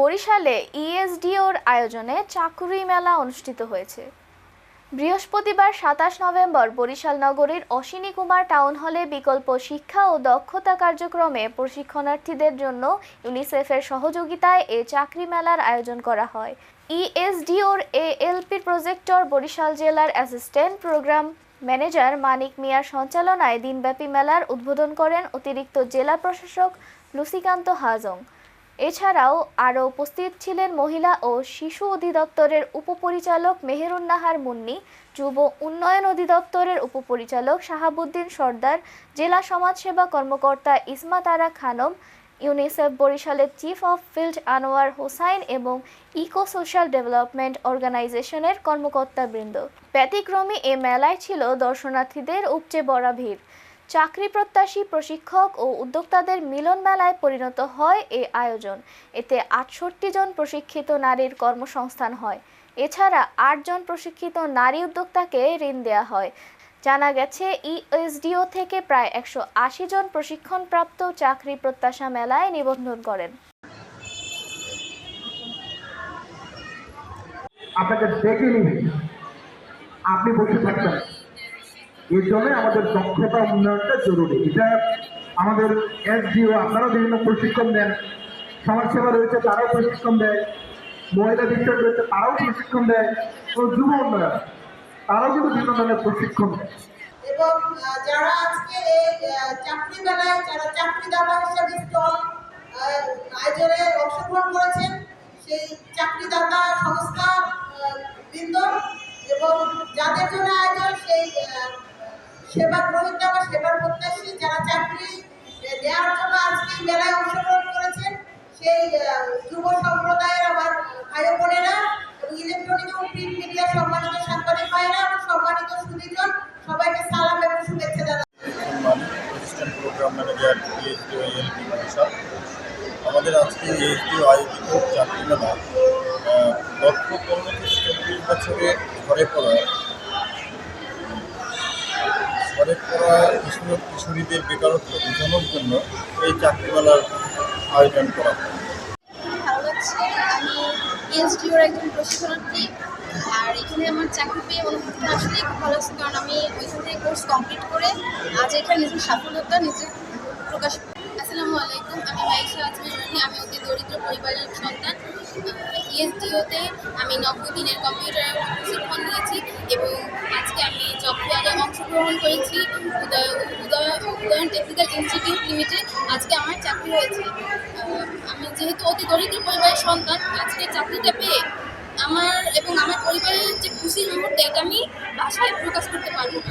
বরিশালে ইএসডিওর আয়োজনে চাকুরি মেলা অনুষ্ঠিত হয়েছে। বৃহস্পতিবার সাতাশ নভেম্বর বরিশাল নগরীর অশ্বিনী কুমার টাউন হলে বিকল্প শিক্ষা ও দক্ষতা কার্যক্রমে প্রশিক্ষণার্থীদের জন্য ইউনিসেফের সহযোগিতায় এ চাকরি মেলার আয়োজন করা হয়। ইএসডিওর এএলপি প্রজেক্টর বরিশাল জেলার অ্যাসিস্ট্যান্ট প্রোগ্রাম ম্যানেজার মানিক মিয়ার সঞ্চালনায় দিনব্যাপী মেলার উদ্বোধন করেন অতিরিক্ত জেলা প্রশাসক লুসিকান্ত হাজং। এছাড়াও আরও উপস্থিত ছিলেন মহিলা ও শিশু অধিদপ্তরের উপপরিচালক মেহেরুন্নাহার মুন্নি, যুব উন্নয়ন অধিদপ্তরের উপপরিচালক শাহাবুদ্দিন সর্দার, জেলা সমাজসেবা কর্মকর্তা ইসমাত আরা খানম, ইউনিসেফ বরিশালের chief of field Anwar Hossain এবং ইকো সোশ্যাল ডেভেলপমেন্ট অর্গানাইজেশনের কর্মকর্তাবৃন্দ। ব্যতিক্রমী এ মেলায় ছিল দর্শনার্থীদের উপচে বড়া ভিড়। চাকরি প্রত্যাশী প্রশিক্ষক ও উদ্যোক্তাদের মিলন মেলায় পরিণত হয় এই আয়োজন। এতে আটষট্টি জন প্রশিক্ষিত নারীর কর্মসংস্থান হয়। এছাড়া আটজন প্রশিক্ষিত নারী উদ্যোক্তাকে ঋণ দেওয়া হয়। জানা গেছে, ইএসডিও থেকে প্রায় একশো আশি জন প্রশিক্ষণপ্রাপ্ত চাকরি প্রত্যাশা মেলায় নিবন্ধন করেন। আপনাকে নিবে আপনি বসে থাকবেন। এর জন্য আমাদের দক্ষতা উন্নয়নটা জরুরি। এটা আমাদের এসডিও আপনারাও বিভিন্ন প্রশিক্ষণ দেন। সমাজসেবা রয়েছে তারাও প্রশিক্ষণ দেয়। মহিলা বিষয় রয়েছে তারাও প্রশিক্ষণ দেয়। ও যুব উন্নয়ন তারাও কিন্তু বিভিন্ন ধরনের প্রশিক্ষণ দেয়। এবং যারা আজকে এই চাকরি মেলায় যারা চাকরিদাতা হিসাবে স্টল আয়োজনে অংশগ্রহণ করেছেন সেই চাকরিদাতা সংস্থা আহ, বৃন্দ এবং যাদের জন্য আয়োজন সেই সেবা গ্রহীতা বা সেবার প্রত্যাশী যারা চাকরি দেওয়ার জন্য আজকে মেলায় অংশগ্রহণ করেছেন, সেই যুব সম্প্রদায়ের আমার ভাই বোনেরা এবং ইলেকট্রনিক এবং প্রিন্ট মিডিয়া সম্মানিত সাংবাদিক ভাইয়েরা এবং সম্মানিত সুদীজন, সবাইকে সালাম এবং শুভেচ্ছা জানাই আমাদের আজকে এইচডি আয়োজিত চাকরি মেলা লক্ষ পনেরো থেকে ঘরে পড়া ঘরে পড়া কিশোর কিশোরীদের বেকারত্ব বোঝানোর জন্য এই চাকরি মেলার আয়োজন করা হয়। পিএইচডিওর একজন প্রশিক্ষণার্থী, আর এখানে আমার চাকরি পেয়ে অনুভূতি আসলে খুব ভালো লাগছে কারণ আমি ওইখান থেকে কোর্স কমপ্লিট করে আজ এখানে নিজের সাফল্যতা নিজে প্রকাশ আসসালামু আলাইকুম, আমি মাইশা আজমি আমি অতি দরিদ্র পরিবারের সন্তান। ইএসডিওতে আমি নব্বই দিনের কম্পিউটার প্রশিক্ষণ অংশগ্রহণ করেছি। Uday Uday, Udayan technical institute limited আজকে আমার চাকরি হয়েছে। আমি যেহেতু অতি দরিদ্র পরিবারের সন্তান, আজকে চাকরিটা পেয়ে আমার এবং আমার পরিবারের যে খুশির মুহূর্তে, এটা আমি বাসায় প্রকাশ করতে পারব না।